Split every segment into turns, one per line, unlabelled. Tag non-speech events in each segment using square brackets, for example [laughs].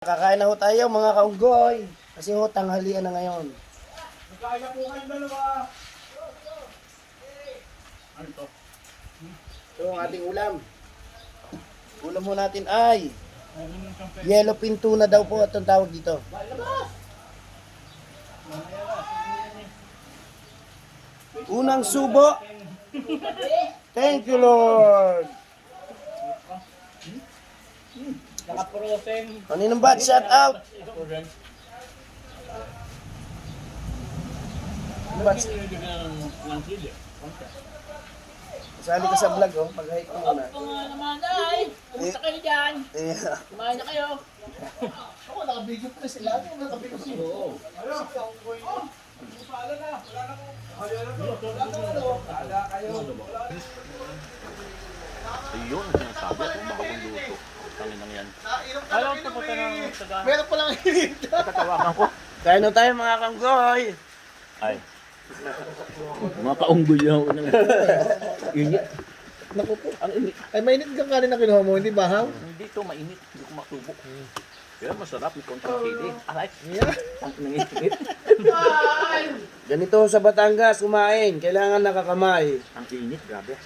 Kakain na ho tayo mga kaunggoy. Kasi ho, tanghalian na ngayon.
Kaya po kayong dalawa. Ano to?
Ito ang ating ulam. Ulam mo natin ay yellow pin tuna daw po itong tawag dito. Unang subo. Thank you, Lord.
Nakaprosen.
Kaninong bat? Shout out. Bats, sali ka sa vlog, oh. Pag-hike mo muna.
Ito nga naman ay, kumusta kayo dyan?
Eh,
Kumain na kayo?
Ako, nakabigyo pa sila. Ako, nakabigyo sila.
Ayun, sinasabi ako bagong luto. Tangin lang yan.
Alam ko po ng taga.
Meron pa lang
Tatawagan ko.
Kain na tayo mga kanggoy.
Ay. Mga kaunggoy ako ng init.
Naku po.
Ang init.
Ay, mainit ka kanin na kinuha mo, hindi ba ha?
Hindi to mainit. Hindi ko masubok. Pero masarap yung kontang sili. Aray. Ang nanginit.
Ganito sa Batangas, kumain. Kailangan nakakamay.
Ang init, grabe.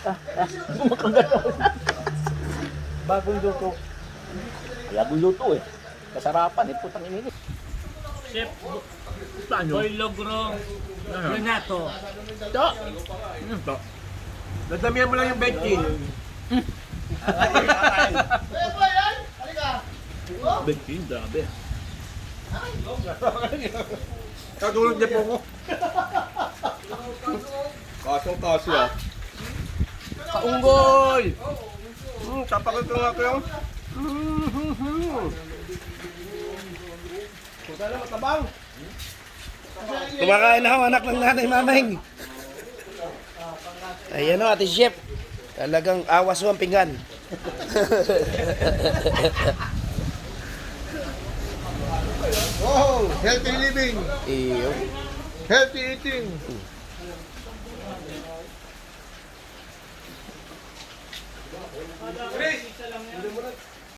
Ah, ah, gumakagalaw na.
Bagong luto.
Bagong luto eh. Kasarapan eh, putang init.
Chef
yun?
Boy Logro Renato.
Ito. Ano to?
Dadamihan mo lang yung betchin. [laughs]
Bentin, grabe.
Katulog niya po ko. Kasong kasi ah. Kaunggoy! Hmm, tapakot ko nga ko yung. Punta na matabang.
Kumakain na ako, anak ng nanay maming. Ayan o, ate chef. Talagang awas ho ang pinggan. [laughs]
Wow! Healthy living!
Iyo.
Healthy eating! Chris!